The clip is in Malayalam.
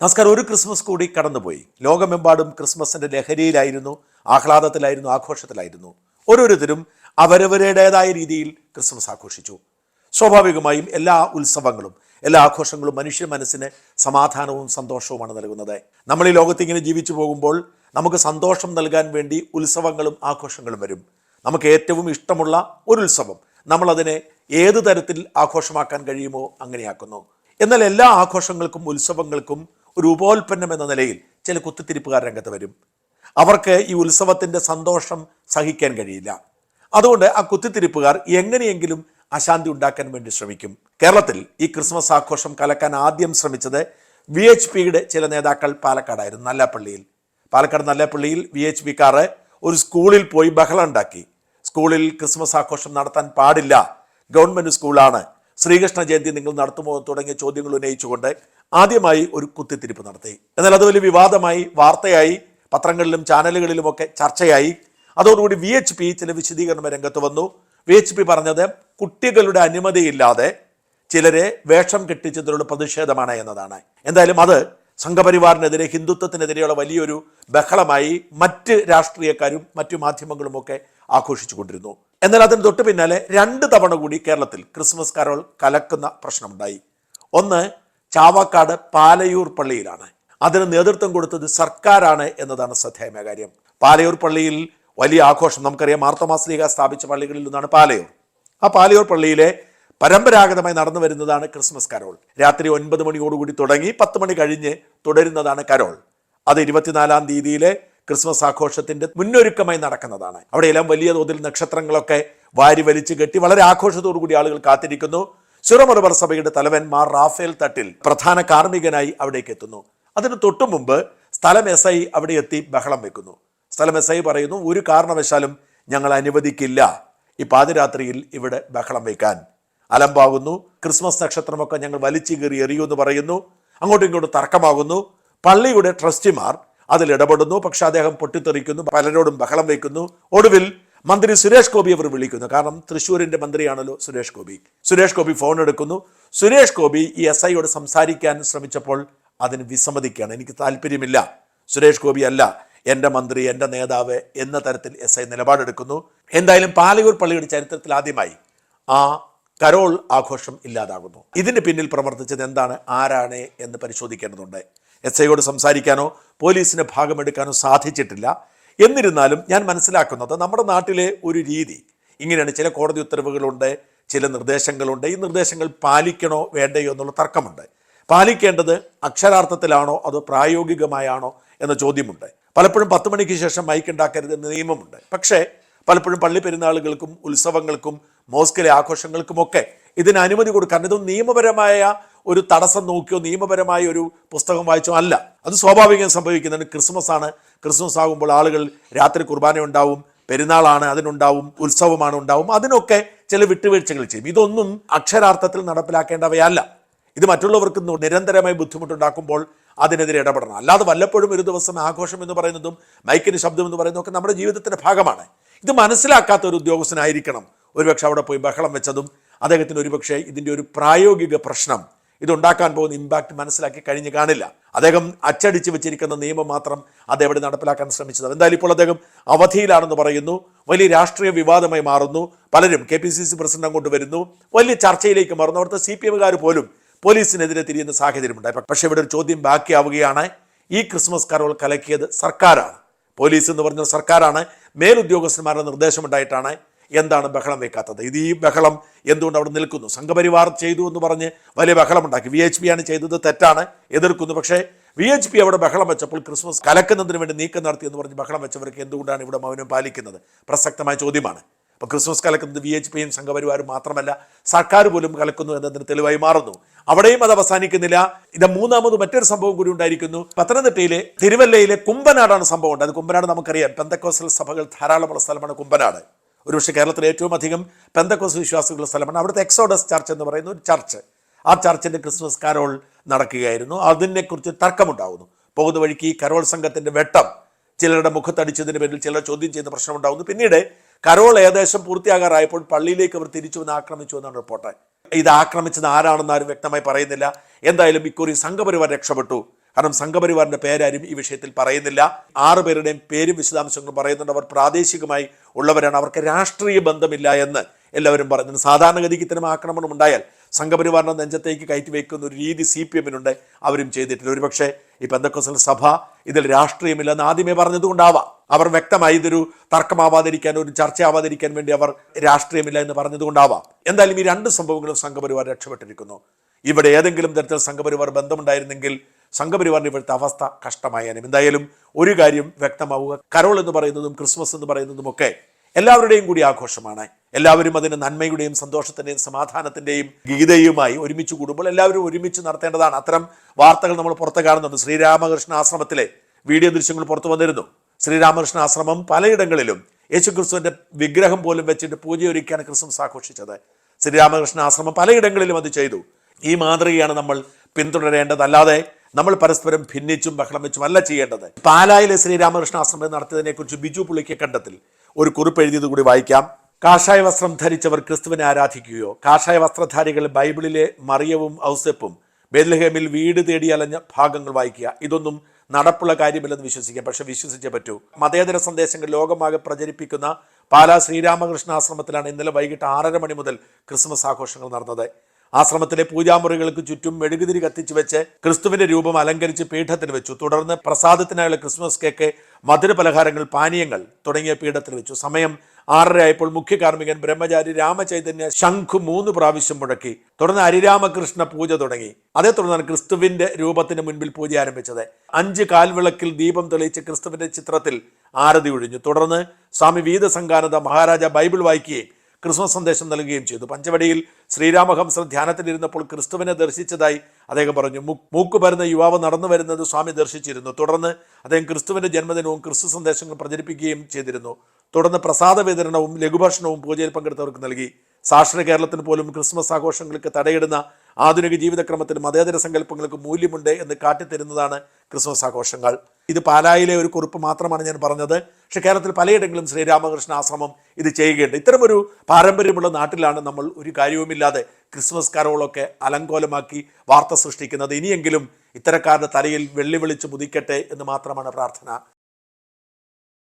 നമസ്കാരം. ഒരു ക്രിസ്മസ് കൂടി കടന്നുപോയി. ലോകമെമ്പാടും ക്രിസ്മസിന്റെ ലഹരിയിലായിരുന്നു ആഹ്ലാദത്തിലായിരുന്നു ആഘോഷത്തിലായിരുന്നു. ഓരോരുത്തരും അവരവരുടേതായ രീതിയിൽ ക്രിസ്മസ് ആഘോഷിച്ചു. സ്വാഭാവികമായും എല്ലാ ഉത്സവങ്ങളും എല്ലാ ആഘോഷങ്ങളും മനുഷ്യ മനസ്സിന് സമാധാനവും സന്തോഷവുമാണ് നൽകുന്നത്. നമ്മൾ ഈ ലോകത്ത് ഇങ്ങനെ ജീവിച്ചു പോകുമ്പോൾ നമുക്ക് സന്തോഷം നൽകാൻ വേണ്ടി ഉത്സവങ്ങളും ആഘോഷങ്ങളും വരും. നമുക്ക് ഏറ്റവും ഇഷ്ടമുള്ള ഒരു ഉത്സവം നമ്മളതിനെ ഏത് തരത്തിൽ ആഘോഷമാക്കാൻ കഴിയുമോ അങ്ങനെയാക്കുന്നു. എന്നാൽ എല്ലാ ആഘോഷങ്ങൾക്കും ഉത്സവങ്ങൾക്കും ഒരു ഉപോൽപ്പന്നം എന്ന നിലയിൽ ചില കുത്തിത്തിരിപ്പുകാർ രംഗത്ത് വരും. അവർക്ക് ഈ ഉത്സവത്തിന്റെ സന്തോഷം സഹിക്കാൻ കഴിയില്ല. അതുകൊണ്ട് ആ കുത്തിത്തിരിപ്പുകാർ എങ്ങനെയെങ്കിലും അശാന്തി ഉണ്ടാക്കാൻ വേണ്ടി ശ്രമിക്കും. കേരളത്തിൽ ഈ ക്രിസ്മസ് ആഘോഷം കലക്കാൻ ആദ്യം ശ്രമിച്ചത് വി എച്ച് പിയുടെ ചില നേതാക്കൾ പാലക്കാടായിരുന്നു നല്ലാപ്പള്ളിയിൽ. പാലക്കാട് നല്ലാപ്പള്ളിയിൽ വി എച്ച് പിക്കാർ ഒരു സ്കൂളിൽ പോയി ബഹളം ഉണ്ടാക്കി. സ്കൂളിൽ ക്രിസ്മസ് ആഘോഷം നടത്താൻ പാടില്ല. ഗവൺമെന്റ് സ്കൂളാണ്. ശ്രീകൃഷ്ണ ജയന്തി നിങ്ങൾ നടത്തുമോ തുടങ്ങിയ ചോദ്യങ്ങൾ ഉന്നയിച്ചുകൊണ്ട് ആദ്യമായി ഒരു കുത്തിത്തിരിപ്പ് നടത്തി. എന്നാൽ അത് വലിയ വിവാദമായി വാർത്തയായി പത്രങ്ങളിലും ചാനലുകളിലുമൊക്കെ ചർച്ചയായി. അതോടുകൂടി വി എച്ച് പി ചില വിശദീകരണം രംഗത്ത് വന്നു. വി എച്ച് പി പറഞ്ഞത് കുട്ടികളുടെ അനുമതിയില്ലാതെ ചിലരെ വേഷം കെട്ടിച്ചതിലുള്ള പ്രതിഷേധമാണ് എന്നതാണ്. എന്തായാലും അത് സംഘപരിവാറിനെതിരെ ഹിന്ദുത്വത്തിനെതിരെയുള്ള വലിയൊരു ബഹളമായി മറ്റ് രാഷ്ട്രീയക്കാരും മറ്റു മാധ്യമങ്ങളുമൊക്കെ ആഘോഷിച്ചുകൊണ്ടിരുന്നു. എന്നാൽ അതിന് തൊട്ട് പിന്നാലെ രണ്ട് തവണ കൂടി കേരളത്തിൽ ക്രിസ്മസ് കരോൾ കലക്കുന്ന പ്രശ്നമുണ്ടായി. ഒന്ന് ചാവക്കാട് പാലയൂർ പള്ളിയിലാണ്. അതിന് നേതൃത്വം കൊടുത്തത് സർക്കാരാണ് എന്നതാണ് ശ്രദ്ധേയമായ കാര്യം. പാലയൂർ പള്ളിയിൽ വലിയ ആഘോഷം നമുക്കറിയാം. മാർത്തമാസ്ലീഗ സ്ഥാപിച്ച പള്ളികളിൽ നിന്നാണ് പാലയൂർ. ആ പാലയൂർ പള്ളിയിലെ പരമ്പരാഗതമായി നടന്നു വരുന്നതാണ് ക്രിസ്മസ് കരോൾ. രാത്രി ഒൻപത് മണിയോടുകൂടി തുടങ്ങി പത്ത് മണി കഴിഞ്ഞ് തുടരുന്നതാണ് കരോൾ. അത് ഇരുപത്തിനാലാം തീയതിയിലെ ക്രിസ്മസ് ആഘോഷത്തിന്റെ മുന്നൊരുക്കമായി നടക്കുന്നതാണ്. അവിടെയെല്ലാം വലിയ തോതിൽ നക്ഷത്രങ്ങളൊക്കെ വാരി വലിച്ചു കെട്ടി വളരെ ആഘോഷത്തോടു കൂടി ആളുകൾ കാത്തിരിക്കുന്നു. സിറമലബർ സഭയുടെ തലവൻ മാർ റാഫേൽ തട്ടിൽ പ്രധാന കാർമ്മികനായി അവിടേക്ക് എത്തുന്നു. അതിന് തൊട്ടു മുമ്പ് സ്ഥലം എസ് ഐ അവിടെ എത്തി ബഹളം വെക്കുന്നു. സ്ഥലം എസ് ഐ പറയുന്നു ഒരു കാരണവശാലും ഞങ്ങൾ അനുവദിക്കില്ല ഈ പാതിരാത്രിയിൽ ഇവിടെ ബഹളം വയ്ക്കാൻ അലമ്പാകുന്നു ക്രിസ്മസ് നക്ഷത്രമൊക്കെ ഞങ്ങൾ വലിച്ചു കയറി എന്ന് പറയുന്നു. അങ്ങോട്ടും ഇങ്ങോട്ടും തർക്കമാകുന്നു. പള്ളിയുടെ ട്രസ്റ്റിമാർ അതിൽ ഇടപെടുന്നു പക്ഷെ അദ്ദേഹം പൊട്ടിത്തെറിക്കുന്നു പലരോടും ബഹളം വയ്ക്കുന്നു ഒടുവിൽ മന്ത്രി സുരേഷ് ഗോപി അവർ വിളിക്കുന്നു. കാരണം തൃശ്ശൂരിന്റെ മന്ത്രിയാണല്ലോ സുരേഷ് ഗോപി. സുരേഷ് ഗോപി ഫോൺ എടുക്കുന്നു. സുരേഷ് ഗോപി ഈ എസ് ഐയോട് സംസാരിക്കാൻ ശ്രമിച്ചപ്പോൾ അതിന് വിസമ്മതിക്കുകയാണ്. എനിക്ക് താല്പര്യമില്ല. സുരേഷ് ഗോപി അല്ല എന്റെ മന്ത്രി എന്റെ നേതാവ് എന്ന തരത്തിൽ എസ് ഐ നിലപാടെടുക്കുന്നു. എന്തായാലും പാലയൂർ പള്ളിയുടെ ചരിത്രത്തിൽ ആദ്യമായി ആ കരോൾ ആഘോഷം ഇല്ലാതാകുന്നു. ഇതിന് പിന്നിൽ പ്രവർത്തിച്ചത് എന്താണ്? ആരാണ് എന്ന് പരിശോധിക്കേണ്ടതുണ്ട്. എസ് ഐയോട് സംസാരിക്കാനോ പോലീസിന് ഭാഗമെടുക്കാനോ സാധിച്ചിട്ടില്ല. എന്നിരുന്നാലും ഞാൻ മനസ്സിലാക്കുന്നത് നമ്മുടെ നാട്ടിലെ ഒരു രീതി. ഇങ്ങനെയാണ് ചില കോടതി ഉത്തരവുകളുണ്ട് ചില നിർദ്ദേശങ്ങളുണ്ട്. ഈ നിർദ്ദേശങ്ങൾ പാലിക്കണോ വേണ്ടയോ എന്നുള്ള തർക്കമുണ്ട്. പാലിക്കേണ്ടത് അക്ഷരാർത്ഥത്തിലാണോ അതോ പ്രായോഗികമായാണോ എന്ന ചോദ്യമുണ്ട്. പലപ്പോഴും പത്ത് മണിക്ക് ശേഷം മൈക്ക് ഉണ്ടാക്കരുത് എന്ന നിയമമുണ്ട്. പക്ഷേ പലപ്പോഴും പള്ളി പെരുന്നാളുകൾക്കും ഉത്സവങ്ങൾക്കും മോസ്കിലെ ആഘോഷങ്ങൾക്കുമൊക്കെ ഇതിന് അനുമതി കൊടുക്കാൻ ഇത് നിയമപരമായ ഒരു തടസ്സം നോക്കിയോ നിയമപരമായ ഒരു പുസ്തകം വായിച്ചോ അല്ല. അത് സ്വാഭാവികം സംഭവിക്കുന്നുണ്ട് ക്രിസ്മസ് ആണ് ക്രിസ്മസ് ആകുമ്പോൾ ആളുകൾ രാത്രി കുർബാന ഉണ്ടാവും പെരുന്നാളാണ് അതിനുണ്ടാവും ഉത്സവമാണ് ഉണ്ടാവും അതിനൊക്കെ ചില വിട്ടുവീഴ്ചകൾ ചെയ്യും. ഇതൊന്നും അക്ഷരാർത്ഥത്തിൽ നടപ്പിലാക്കേണ്ടവയല്ല. ഇത് മറ്റുള്ളവർക്ക് നിരന്തരമായി ബുദ്ധിമുട്ടുണ്ടാക്കുമ്പോൾ അതിനെതിരെ ഇടപെടണം. അല്ലാതെ വല്ലപ്പോഴും ഒരു ദിവസം ആഘോഷം എന്ന് പറയുന്നതും മൈക്കിന് ശബ്ദം എന്ന് പറയുന്നതും ഒക്കെ നമ്മുടെ ജീവിതത്തിന്റെ ഭാഗമാണ്. ഇത് മനസ്സിലാക്കാത്ത ഒരു ഉദ്യോഗസ്ഥനായിരിക്കണം. ഒരുപക്ഷെ അവിടെ പോയി ബഹളം വെച്ചതും അദ്ദേഹത്തിന് ഒരുപക്ഷെ ഇതിന്റെ ഒരു പ്രായോഗിക പ്രശ്നം ഇതുണ്ടാക്കാൻ പോകുന്ന ഇമ്പാക്റ്റ് മനസ്സിലാക്കി കഴിഞ്ഞ് കാണില്ല. അദ്ദേഹം അച്ചടിച്ച് വെച്ചിരിക്കുന്ന നിയമം മാത്രം അദ്ദേഹം നടപ്പിലാക്കാൻ ശ്രമിച്ചത്. എന്തായാലും ഇപ്പോൾ അദ്ദേഹം അവധിയിലാണെന്ന് പറയുന്നു. വലിയ രാഷ്ട്രീയ വിവാദമായി മാറുന്നു. പലരും K P C C president അങ്ങോട്ട് വരുന്നു. വലിയ ചർച്ചയിലേക്ക് മാറുന്നു. അവിടുത്തെ സി പി എമ്മുകാർ പോലും പോലീസിനെതിരെ തിരിയുന്ന സാഹചര്യമുണ്ടായി പക്ഷേ ഇവിടെ ഒരു ചോദ്യം ബാക്കിയാവുകയാണ്. ഈ ക്രിസ്മസ് കരോൾ കലക്കിയത് സർക്കാരാണ്. പോലീസ് എന്ന് പറഞ്ഞ സർക്കാരാണ്. മേലുദ്യോഗസ്ഥന്മാരുടെ നിർദ്ദേശമുണ്ടായിട്ടാണ്. എന്താണ് ബഹളം വെക്കാത്തത്? ഇത് ഈ ബഹളം എന്തുകൊണ്ട് അവിടെ നിൽക്കുന്നു? സംഘപരിവാർ ചെയ്തു എന്ന് പറഞ്ഞ് വലിയ ബഹളമുണ്ടാക്കി. വി എച്ച് പി ആണ് ചെയ്തത് തെറ്റാണ് എതിർക്കുന്നു. പക്ഷേ വി എച്ച് പി അവിടെ ബഹളം വെച്ചപ്പോൾ ക്രിസ്മസ് കലക്കുന്നതിന് വേണ്ടി നീക്കം നടത്തി എന്ന് പറഞ്ഞ് ബഹളം വെച്ചവർക്ക് എന്തുകൊണ്ടാണ് ഇവിടെ മൗനം പാലിക്കുന്നത്? പ്രസക്തമായ ചോദ്യമാണ്. അപ്പോൾ ക്രിസ്മസ് കലക്കുന്നത് വി എച്ച് പിയും സംഘപരിവാരും മാത്രമല്ല സർക്കാർ പോലും കലക്കുന്നു എന്നതിന് തെളിവായി മാറുന്നു. അവിടെയും അത് അവസാനിക്കുന്നില്ല. ഇത് മൂന്നാമത് മറ്റൊരു സംഭവം കൂടി ഉണ്ടായിരിക്കുന്നു. പത്തനംതിട്ടയിലെ തിരുവല്ലയിലെ കുമ്പനാടാണ് സംഭവം ഉണ്ട് അത് കുമ്പനാട് നമുക്കറിയാം. പെന്തക്കോസൽ സഭകൾ ധാരാളമുള്ള സ്ഥലമാണ് കുമ്പനാട്. ഒരുപക്ഷെ കേരളത്തിൽ ഏറ്റവും അധികം പെന്തക്കോസ് വിശ്വാസികളുടെ സ്ഥലമാണ്. അവിടുത്തെ എക്സോഡസ് ചർച്ച് എന്ന് പറയുന്ന ഒരു ചർച്ച്. ആ ചർച്ചിന്റെ ക്രിസ്മസ് കരോൾ നടക്കുകയായിരുന്നു. അതിനെക്കുറിച്ച് തർക്കമുണ്ടാകുന്നു പോകുന്ന വഴിക്ക് ഈ കരോൾ സംഘത്തിന്റെ വെട്ടം ചിലരുടെ മുഖത്തടിച്ചതിന് പേരിൽ ചിലർ ചോദ്യം ചെയ്യുന്ന പ്രശ്നമുണ്ടാകുന്നു പിന്നീട് കരോൾ ഏകദേശം പൂർത്തിയാകാറായപ്പോൾ പള്ളിയിലേക്ക് അവർ തിരിച്ചു വന്ന് ആക്രമിച്ചു എന്നാണ് റിപ്പോർട്ട്. ഇത് ആക്രമിച്ചത് ആരാണെന്ന് ആരും വ്യക്തമായി പറയുന്നില്ല. എന്തായാലും ഇക്കുറി സംഘപരിവാർ രക്ഷപ്പെട്ടു. കാരണം സംഘപരിവാറിന്റെ പേരാരും ഈ വിഷയത്തിൽ പറയുന്നില്ല. ആറു പേരുടെയും പേരും വിശദാംശങ്ങളും പറയുന്നുണ്ട്. അവർ പ്രാദേശികമായി ഉള്ളവരാണ്. അവർക്ക് രാഷ്ട്രീയ ബന്ധമില്ല എന്ന് എല്ലാവരും പറഞ്ഞു സാധാരണഗതിക്ക് ഇത്തരം ആക്രമണം ഉണ്ടായാൽ സംഘപരിവാറിന്റെ നെഞ്ചത്തേക്ക് കയറ്റി വയ്ക്കുന്ന ഒരു രീതി സി പി എമ്മിനുണ്ട്. അവരും ചെയ്തിട്ടില്ല. ഒരുപക്ഷെ ഈ പെന്തക്കോസൽ സഭ ഇതിൽ രാഷ്ട്രീയമില്ലെന്ന് ആദ്യമേ പറഞ്ഞതുകൊണ്ടാവാം. അവർ വ്യക്തമായി ഇതൊരു തർക്കമാവാതിരിക്കാൻ ഒരു ചർച്ചയാവാതിരിക്കാൻ വേണ്ടി അവർ രാഷ്ട്രീയമില്ല എന്ന് പറഞ്ഞതുകൊണ്ടാവാം. എന്തായാലും ഈ രണ്ട് സംഭവങ്ങളും സംഘപരിവാർ രക്ഷപ്പെട്ടിരിക്കുന്നു. ഇവിടെ ഏതെങ്കിലും തരത്തിൽ സംഘപരിവാർ ബന്ധമുണ്ടായിരുന്നെങ്കിൽ സംഘപരിവാറിന്റെ ഇപ്പോഴത്തെ അവസ്ഥ കഷ്ടമായാലും എന്തായാലും ഒരു കാര്യം വ്യക്തമാവുക. കരോൾ എന്ന് പറയുന്നതും ക്രിസ്മസ് എന്ന് പറയുന്നതും ഒക്കെ എല്ലാവരുടെയും കൂടി ആഘോഷമാണ്. എല്ലാവരും അതിന് നന്മയുടെയും സന്തോഷത്തിന്റെയും സമാധാനത്തിന്റെയും ഗീതയുമായി ഒരുമിച്ച് കൂടുമ്പോൾ എല്ലാവരും ഒരുമിച്ച് നടത്തേണ്ടതാണ്. അത്തരം വാർത്തകൾ നമ്മൾ പുറത്ത് കാണുന്നുണ്ട്. ശ്രീരാമകൃഷ്ണ ആശ്രമത്തിലെ വീഡിയോ ദൃശ്യങ്ങൾ പുറത്തു വന്നിരുന്നു. ശ്രീരാമകൃഷ്ണ ആശ്രമം പലയിടങ്ങളിലും യേശുക്രിസ്തുവിന്റെ വിഗ്രഹം പോലും വെച്ചിട്ട് പൂജയൊരുക്കിയാണ് ക്രിസ്മസ് ആഘോഷിച്ചത്. ശ്രീരാമകൃഷ്ണ ആശ്രമം പലയിടങ്ങളിലും അത് ചെയ്തു. ഈ മാതൃകയാണ് നമ്മൾ പിന്തുടരേണ്ടത്. അല്ലാതെ നമ്മൾ പരസ്പരം ഭിന്നിച്ചും ബഹളം വെച്ചും അല്ല ചെയ്യേണ്ടത്. പാലായിലെ ശ്രീരാമകൃഷ്ണ ആശ്രമം നടത്തിയതിനെ കുറിച്ച് ബിജു പുള്ളിക്ക് കണ്ടത്തിൽ. ഒരു കുറിപ്പ് എഴുതിയത് കൂടി വായിക്കാം. കാഷായ വസ്ത്രം ധരിച്ചവർ ക്രിസ്തുവിനെ ആരാധിക്കുകയോ കാഷായ വസ്ത്രധാരികൾ ബൈബിളിലെ മറിയവും ഔസെപ്പും ബേദ്ലഹേമിൽ വീട് തേടി അലഞ്ഞ ഭാഗങ്ങൾ വായിക്കുക. ഇതൊന്നും നടപ്പുള്ള കാര്യമില്ലെന്ന് വിശ്വസിക്കാം. പക്ഷെ വിശ്വസിച്ചേ പറ്റൂ. മതേതര സന്ദേശങ്ങൾ ലോകമാകെ പ്രചരിപ്പിക്കുന്ന പാലാ ശ്രീരാമകൃഷ്ണ ആശ്രമത്തിലാണ് ഇന്നലെ വൈകിട്ട് ആറര മണി മുതൽ ക്രിസ്മസ് ആഘോഷങ്ങൾ നടന്നത്. ആശ്രമത്തിലെ പൂജാമുറികൾക്ക് ചുറ്റും മെഴുകുതിരി കത്തിച്ചു വെച്ച് ക്രിസ്തുവിന്റെ രൂപം അലങ്കരിച്ച് പീഠത്തിൽ വെച്ചു. തുടർന്ന് പ്രസാദത്തിനായുള്ള ക്രിസ്മസ് കേക്ക് മധുര പലഹാരങ്ങൾ പാനീയങ്ങൾ തുടങ്ങിയ പീഠത്തിൽ വെച്ചു. സമയം ആറര ആയപ്പോൾ മുഖ്യ കാർമ്മികൻ ബ്രഹ്മചാരി രാമചൈതന്യ ശംഖു മൂന്ന് പ്രാവശ്യം മുഴക്കി. തുടർന്ന് ഹരിരാമകൃഷ്ണ പൂജ തുടങ്ങി. അതേ തുടർന്നാണ് ക്രിസ്തുവിന്റെ രൂപത്തിന് മുൻപിൽ പൂജ ആരംഭിച്ചത്. അഞ്ച് കാൽവിളക്കിൽ ദീപം തെളിയിച്ച് ക്രിസ്തുവിന്റെ ചിത്രത്തിൽ ആരതി ഒഴിഞ്ഞു. തുടർന്ന് സ്വാമി വീതസംഗാനന്ദ മഹാരാജ ബൈബിൾ വായിക്കുകയും ക്രിസ്മസ് സന്ദേശം നൽകുകയും ചെയ്തു. പഞ്ചവടിയിൽ ശ്രീരാമഹംസർ ധ്യാനത്തിലിരുന്നപ്പോൾ ക്രിസ്തുവിനെ ദർശിച്ചതായി അദ്ദേഹം പറഞ്ഞു. മൂക്ക് പരുന്ന യുവാവ് നടന്നു വരുന്നത് സ്വാമി ദർശിച്ചിരുന്നു. തുടർന്ന് അദ്ദേഹം ക്രിസ്തുവിന്റെ ജന്മദിനവും ക്രിസ്തു സന്ദേശങ്ങൾ പ്രചരിപ്പിക്കുകയും ചെയ്തിരുന്നു. തുടർന്ന് പ്രസാദ വിതരണവും ലഘുഭക്ഷണവും പൂജയിൽ പങ്കെടുത്തവർക്ക് നൽകി. സാക്ഷര കേരളത്തിന് പോലും ക്രിസ്മസ് ആഘോഷങ്ങൾക്ക് തടയിടുന്ന ആധുനിക ജീവിതക്രമത്തിന് മതേതര സങ്കല്പങ്ങൾക്ക് മൂല്യമുണ്ട് എന്ന് കാട്ടിത്തരുന്നതാണ് ക്രിസ്മസ് ആഘോഷങ്ങൾ. ഇത് പാലായിലെ ഒരു കുറിപ്പ് മാത്രമാണ് ഞാൻ പറഞ്ഞത്. പക്ഷേ കേരളത്തിൽ പലയിടങ്ങളിലും ശ്രീരാമകൃഷ്ണ ആശ്രമം ഇത് ചെയ്യുകയുണ്ട്. ഇത്തരമൊരു പാരമ്പര്യമുള്ള നാട്ടിലാണ് നമ്മൾ ഒരു കാര്യവുമില്ലാതെ ക്രിസ്മസ് കരോളൊക്കെ അലങ്കോലമാക്കി വാർത്ത സൃഷ്ടിക്കുന്നത്. ഇനിയെങ്കിലും ഇത്തരക്കാരുടെ തലയിൽ വെള്ളി വിളിച്ച് മുതിക്കട്ടെ എന്ന് മാത്രമാണ് പ്രാർത്ഥന.